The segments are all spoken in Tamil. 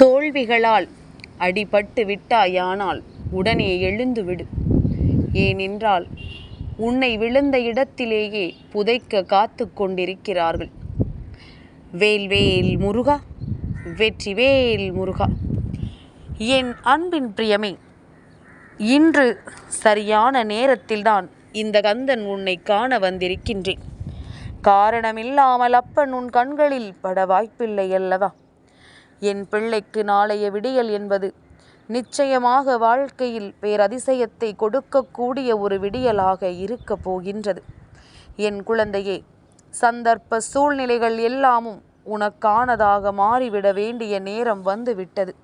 தோல்விகளால் அடிபட்டு விட்டாயானால் உடனே எழுந்து விடு ஏனென்றால் உன்னை விழுந்த இடத்திலேயே புதைக்க காத்து கொண்டிருக்கிறார்கள். வேல்வேல் முருகா வெற்றிவேல் முருகா. என் அன்பின் பிரியமே இன்று சரியான நேரத்தில்தான் இந்த கந்தன் உன்னை காண வந்திருக்கின்றேன். காரணமில்லாமல் அப்பன் உன் கண்களில் பட வாய்ப்பில்லை அல்லவா? என் பிள்ளைக்கு நாளைய விடியல் என்பது. நிச்சயமாக வாழ்க்கையில் பேரதிசயத்தை கொடுக்கக்கூடிய ஒரு விடியலாக இருக்கப் போகின்றது. என் குழந்தையே சந்தர்ப்ப சூழ்நிலைகள் எல்லாமும் உனக்கானதாக மாறிவிட வேண்டிய நேரம் வந்துவிட்டது.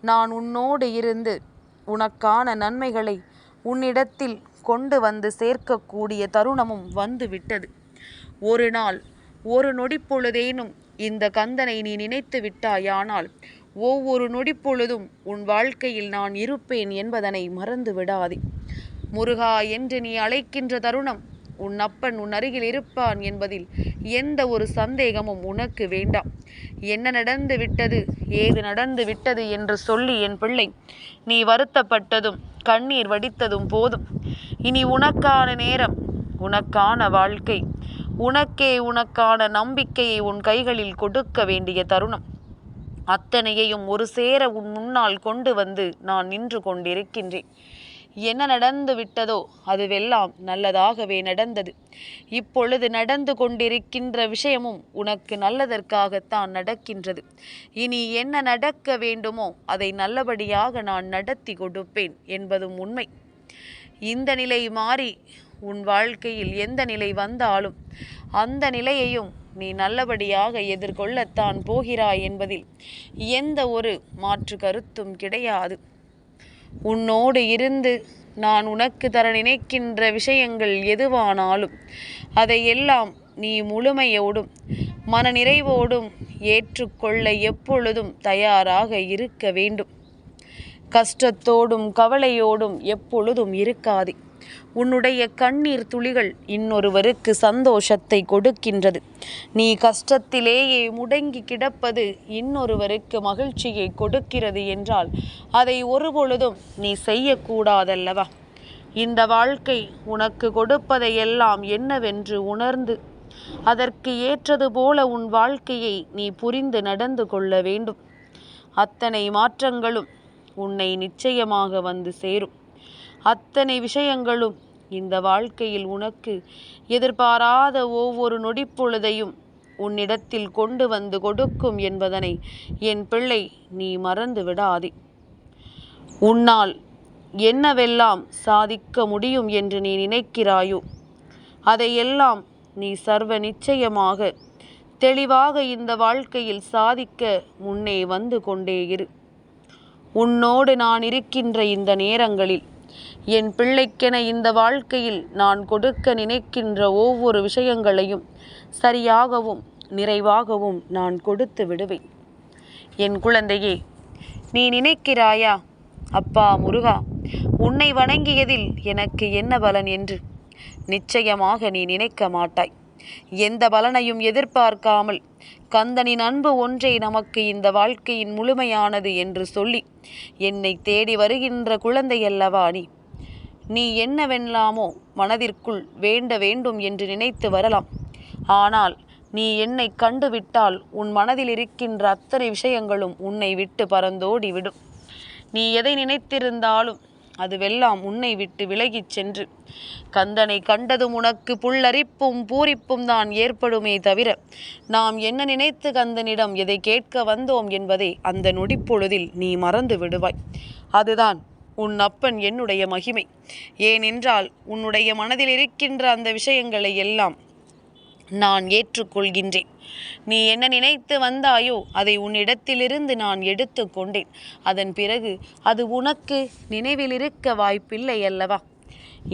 நான் உன்னோடு இருந்து உனக்கான நன்மைகளை உன்னிடத்தில் கொண்டு வந்து சேர்க்கக்கூடிய தருணமும் வந்துவிட்டது. ஒரு நாள் ஒரு நொடிப்பொழுதேனும் இந்த கந்தனை நீ நினைத்து விட்டாயானால் ஒவ்வொரு நொடிப்பொழுதும் உன் வாழ்க்கையில் நான் இருப்பேன் என்பதனை மறந்து விடாதே. முருகா என்று நீ அழைக்கின்ற தருணம் உன் அப்பன் உன் அருகில் இருப்பான் என்பதில் எந்த ஒரு சந்தேகமும் உனக்கு வேண்டாம். என்ன நடந்து விட்டது ஏது நடந்து விட்டது என்று சொல்லி என் பிள்ளை நீ வருத்தப்பட்டதும் கண்ணீர் வடித்ததும் போதும். இனி உனக்கான நேரம் உனக்கான வாழ்க்கை. உனக்கே உனக்கான நம்பிக்கையை உன் கைகளில் கொடுக்க வேண்டிய தருணம். அத்தனையையும் ஒரு சேர உன் முன்னால் கொண்டு வந்து நான் நின்று கொண்டிருக்கின்றேன். என்ன நடந்து விட்டதோ அதுவெல்லாம் நல்லதாகவே நடந்தது. இப்பொழுது நடந்து கொண்டிருக்கின்ற விஷயமும் உனக்கு நல்லதற்காகத்தான் நடக்கின்றது. இனி என்ன நடக்க வேண்டுமோ அதை நல்லபடியாக நான் நடத்தி கொடுப்பேன் என்பதும் உண்மை. இந்த நிலை மாறி உன் வாழ்க்கையில் எந்த நிலை வந்தாலும் அந்த நிலையையும் நீ நல்லபடியாக எதிர்கொள்ளத்தான் போகிறாய் என்பதில் எந்த ஒரு மாற்று கருத்தும் கிடையாது. உன்னோடு இருந்து நான் உனக்கு தர நினைக்கின்ற விஷயங்கள் எதுவானாலும் அதையெல்லாம் நீ முழுமையோடும் மனநிறைவோடும் ஏற்றுக்கொள்ள எப்பொழுதும் தயாராக இருக்க வேண்டும். கஷ்டத்தோடும் கவலையோடும் எப்பொழுதும் இருக்காதே. உன்னுடைய கண்ணீர் துளிகள் இன்னொருவருக்கு சந்தோஷத்தை கொடுக்கின்றது. நீ கஷ்டத்திலேயே முடங்கி கிடப்பது இன்னொருவருக்கு மகிழ்ச்சியை கொடுக்கிறது என்றால் அதை ஒருபொழுதும் நீ செய்யக்கூடாதல்லவா? இந்த வாழ்க்கை உனக்கு கொடுப்பதையெல்லாம் என்னவென்று உணர்ந்து அதற்கு ஏற்றது போல உன் வாழ்க்கையை நீ புரிந்து நடந்து கொள்ள வேண்டும். அத்தனை மாற்றங்களும் உன்னை நிச்சயமாக வந்து சேரும். அத்தனை விஷயங்களும் இந்த வாழ்க்கையில் உனக்கு எதிர்பாராத ஒவ்வொரு நொடிப்பொழுதையும் உன்னிடத்தில் கொண்டு வந்து கொடுக்கும் என்பதனை என் பிள்ளை நீ மறந்து விடாதே. உன்னால் என்னவெல்லாம் சாதிக்க முடியும் என்று நீ நினைக்கிறாயோ அதையெல்லாம் நீ சர்வ நிச்சயமாக தெளிவாக இந்த வாழ்க்கையில் சாதிக்க முன்னே வந்து கொண்டே இரு. உன்னோடு நான் இருக்கின்ற இந்த நேரங்களில் என் பிள்ளைக்கென இந்த வாழ்க்கையில் நான் கொடுக்க நினைக்கின்ற ஒவ்வொரு விஷயங்களையும் சரியாகவும் நிறைவாகவும் நான் கொடுத்து விடுவேன். என் குழந்தையே நீ நினைக்கிறாயா? அப்பா முருகா உன்னை வணங்கியதில் எனக்கு என்ன பலன் என்று? நிச்சயமாக நீ நினைக்க மாட்டாய். எந்த பலனையும் எதிர்பார்க்காமல் கந்தனின் அன்பு ஒன்றே நமக்கு இந்த வாழ்க்கையின் முழுமையானது என்று சொல்லி என்னை தேடி வருகின்ற குழந்தையல்லவா நீ? நீ என்னவெல்லாமோ மனதிற்குள் வேண்ட வேண்டும் என்று நினைத்து வரலாம். ஆனால் நீ என்னை கண்டுவிட்டால் உன் மனதில் இருக்கின்ற அத்தனை விஷயங்களும் உன்னை விட்டு பறந்தோடி விடும். நீ எதை நினைத்திருந்தாலும் அதுவெல்லாம் உன்னை விட்டு விலகிச் சென்று. கந்தனை கண்டதும் உனக்கு புல்லரிப்பும் பூரிப்பும் தான் ஏற்படுமே தவிர நாம் என்ன நினைத்து கந்தனிடம் எதை கேட்க வந்தோம் என்பதை அந்த நொடிப்பொழுதில் நீ மறந்து விடுவாய். அதுதான் உன் அப்பன் என்னுடைய மகிமை. ஏனென்றால் உன்னுடைய மனதில் இருக்கின்ற அந்த விஷயங்களை எல்லாம் நான் ஏற்றுக்கொள்கின்றேன். நீ என்ன நினைத்து வந்தாயோ அதை உன்னிடத்திலிருந்து நான் எடுத்து கொண்டேன். அதன் பிறகு அது உனக்கு நினைவில் இருக்க வாய்ப்பில்லை அல்லவா?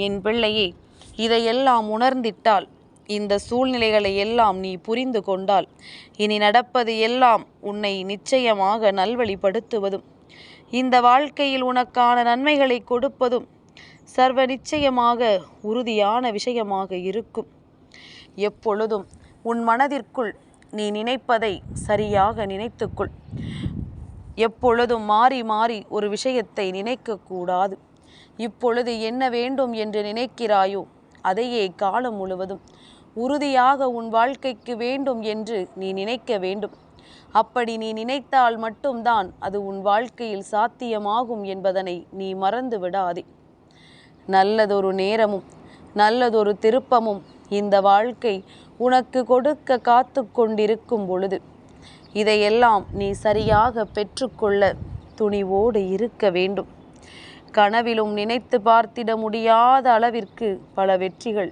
என் பிள்ளையே இதையெல்லாம் உணர்ந்திட்டால் இந்த சூழ்நிலைகளை எல்லாம் நீ புரிந்து கொண்டால் இனி நடப்பது எல்லாம் உன்னை நிச்சயமாக நல்வழிப்படுத்துவதும். இந்த வாழ்க்கையில் உனக்கான நன்மைகளை கொடுப்பதும் சர்வ நிச்சயமாக உறுதியான விஷயமாக இருக்கும். எப்பொழுதும் உன் மனதிற்குள் நீ நினைப்பதை சரியாக நினைத்துக்கொள். எப்பொழுதும் மாறி மாறி ஒரு விஷயத்தை நினைக்கக்கூடாது. இப்பொழுது என்ன வேண்டும் என்று நினைக்கிறாயோ அதையே காலம் முழுவதும் உறுதியாக உன் வாழ்க்கைக்கு வேண்டும் என்று நீ நினைக்க வேண்டும். அப்படி நீ நினைத்தால் மட்டும்தான் அது உன் வாழ்க்கையில் சாத்தியமாகும் என்பதனை நீ மறந்து விடாதே. நல்லதொரு நேரமும் நல்லதொரு திருப்பமும் இந்த வாழ்க்கை உனக்கு கொடுக்க காத்து கொண்டிருக்கும் பொழுது. இதையெல்லாம் நீ சரியாக பெற்றுக்கொள்ள துணிவோடு இருக்க வேண்டும். கனவிலும் நினைத்து பார்த்திட முடியாத அளவிற்கு பல வெற்றிகள்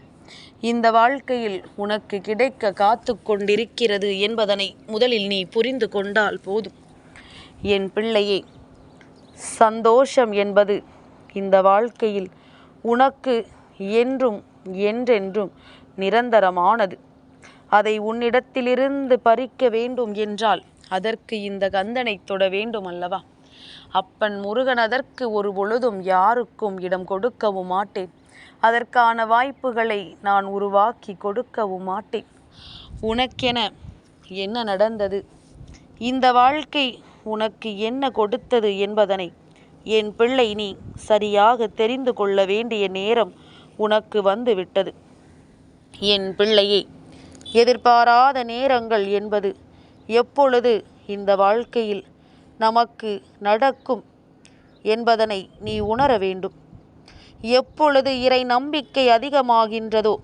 இந்த வாழ்க்கையில் உனக்கு கிடைக்க காத்து கொண்டிருக்கிறது என்பதனை முதலில் நீ புரிந்து கொண்டால் போதும். என் பிள்ளையே சந்தோஷம் என்பது இந்த வாழ்க்கையில் உனக்கு என்றும் என்றென்றும் நிரந்தரமானது. அதை உன்னிடத்திலிருந்து பறிக்க வேண்டும் என்றால் அதற்கு இந்த கந்தனை தொட வேண்டும் அல்லவா? அப்பன் முருகன் அதற்கு ஒரு பொழுதும் யாருக்கும் இடம் கொடுக்கவும் மாட்டேன். அதற்கான வாய்ப்புகளை நான் உருவாக்கி கொடுக்கவும் மாட்டேன். உனக்கென என்ன நடந்தது? இந்த வாழ்க்கை உனக்கு என்ன கொடுத்தது என்பதனை என் பிள்ளை நீ சரியாக தெரிந்து கொள்ள வேண்டிய நேரம் உனக்கு வந்து விட்டது என் பிள்ளையே எதிர்பாராத நேரங்கள் என்பது எப்பொழுது இந்த வாழ்க்கையில் நமக்கு நடக்கும் என்பதனை நீ உணர வேண்டும். எப்பொழுது இறை நம்பிக்கை அதிகமாகின்றதோ?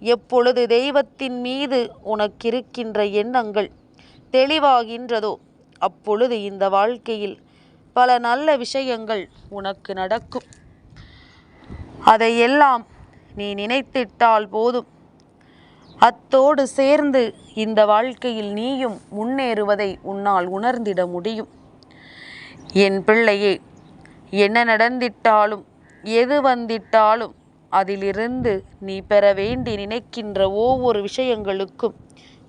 எப்பொழுது தெய்வத்தின் மீது உனக்கிருக்கின்ற எண்ணங்கள் தெளிவாகின்றதோ அப்பொழுது இந்த வாழ்க்கையில் பல நல்ல விஷயங்கள் உனக்கு நடக்கும். அதையெல்லாம் நீ நினைத்திட்டால் போதும். அத்தோடு சேர்ந்து இந்த வாழ்க்கையில் நீயும் முன்னேறுவதை உன்னால் உணர்ந்திட முடியும். என் பிள்ளையே என்ன நடந்திட்டாலும் எது வந்திட்டாலும் அதிலிருந்து நீ பெற வேண்டி நினைக்கின்ற ஒவ்வொரு விஷயங்களுக்கும்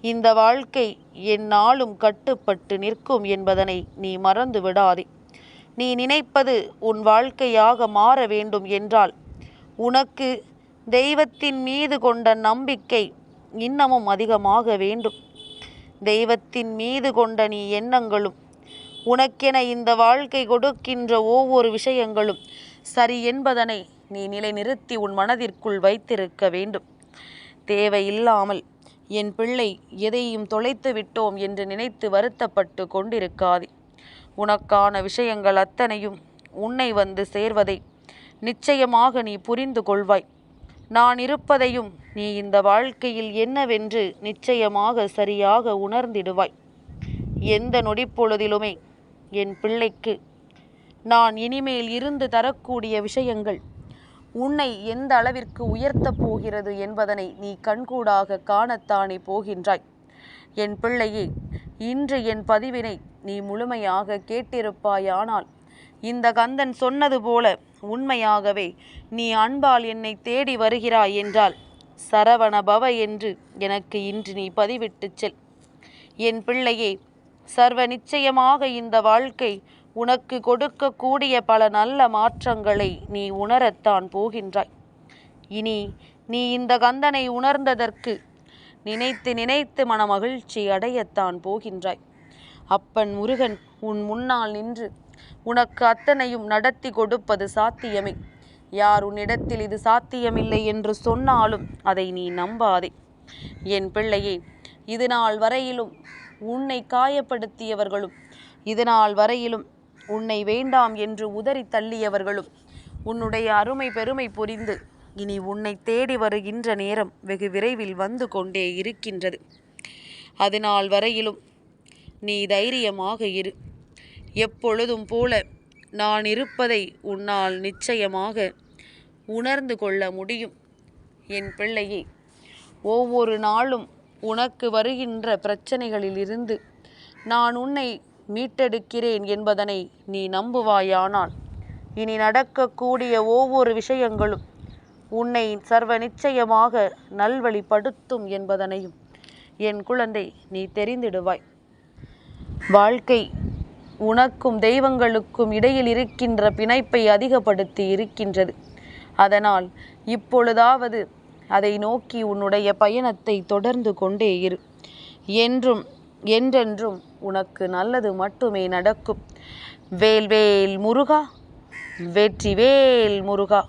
இந்த வாழ்க்கை என்னாலும் கட்டுப்பட்டு நிற்கும் என்பதனை நீ மறந்து விடாதே. நீ நினைப்பது உன் வாழ்க்கையாக மாற வேண்டும் என்றால் உனக்கு தெய்வத்தின் மீது கொண்ட நம்பிக்கை இன்னமும் அதிகமாக வேண்டும். தெய்வத்தின் மீது கொண்ட நீ எண்ணங்களும் உனக்கென இந்த வாழ்க்கை கொடுக்கின்ற ஒவ்வொரு விஷயங்களும் சரி என்பதனை நீ நிலைநிறுத்தி உன் மனதிற்குள் வைத்திருக்க வேண்டும். தேவையில்லாமல் என் பிள்ளை எதையும் தொலைத்து விட்டோம் என்று நினைத்து வருத்தப்பட்டு கொண்டிருக்காதே. உனக்கான விஷயங்கள் அத்தனையும் உன்னை வந்து சேர்வதை நிச்சயமாக நீ புரிந்து கொள்வாய். நான் இருப்பதையும் நீ இந்த வாழ்க்கையில் என்னவென்று நிச்சயமாக சரியாக உணர்ந்திடுவாய். எந்த நொடிப்பொழுதிலுமே என் பிள்ளைக்கு நான் இனிமேல் இருந்து தரக்கூடிய விஷயங்கள் உன்னை எந்த அளவிற்கு உயர்த்தப் போகிறது என்பதனை நீ கண்கூடாக காணத்தானே போகின்றாய். என் பிள்ளையே இன்று என் பதிவினை நீ முழுமையாக கேட்டிருப்பாயானால் இந்த கந்தன் சொன்னது போல உண்மையாகவே நீ அன்பால் என்னை தேடி வருகிறாய் என்றால் சரவண பவ என்று எனக்கு இன்று நீ பதிவிட்டுச் செல். என் பிள்ளையே சர்வ நிச்சயமாக இந்த வாழ்க்கை உனக்கு கொடுக்கக்கூடிய பல நல்ல மாற்றங்களை நீ உணரத்தான் போகின்றாய். இனி நீ இந்த கந்தனை உணர்ந்ததற்கு நினைத்து நினைத்து மனமகிழ்ச்சி அடையத்தான் போகின்றாய். அப்பன் முருகன் உன் முன்னால் நின்று உனக்கு அத்தனையும் நடத்தி கொடுப்பது சாத்தியமே. யார் உன்னிடத்தில் இது சாத்தியமில்லை என்று சொன்னாலும் அதை நீ நம்பாதே. என் பிள்ளையே இது நாள் வரையிலும் உன்னை காயப்படுத்தியவர்களும் இது நாள் வரையிலும் உன்னை வேண்டாம் என்று உதறி தள்ளியவர்களும் உன்னுடைய அருமை பெருமை புரிந்து இனி உன்னை தேடி வருகின்ற நேரம் வெகு விரைவில் வந்து கொண்டே இருக்கின்றது. அதனால் வரையிலும் நீ தைரியமாக இரு. எப்பொழுதும் போல நான் இருப்பதை உன்னால் நிச்சயமாக உணர்ந்து கொள்ள முடியும். என் பிள்ளையே ஒவ்வொரு நாளும் உனக்கு வருகின்ற பிரச்சனைகளிலிருந்து நான் உன்னை மீட்டெடுக்கிறேன் என்பதனை நீ நம்புவாயானால் இனி நடக்கக்கூடிய ஒவ்வொரு விஷயங்களும் உன்னை சர்வ நிச்சயமாக நல்வழிப்படுத்தும் என்பதனையும் என் குழந்தை நீ தெரிந்திடுவாய். வாழ்க்கை உனக்கும் தெய்வங்களுக்கும் இடையில் இருக்கின்ற பிணைப்பை அதிகப்படுத்தி இருக்கின்றது. அதனால் இப்பொழுதாவது அதை நோக்கி உன்னுடைய பயணத்தை தொடர்ந்து கொண்டே இரு. என்றும் என்றென்றும் உனக்கு நல்லது மட்டுமே நடக்கும். வேல்வேல் முருகா வெற்றிவேல் முருகா.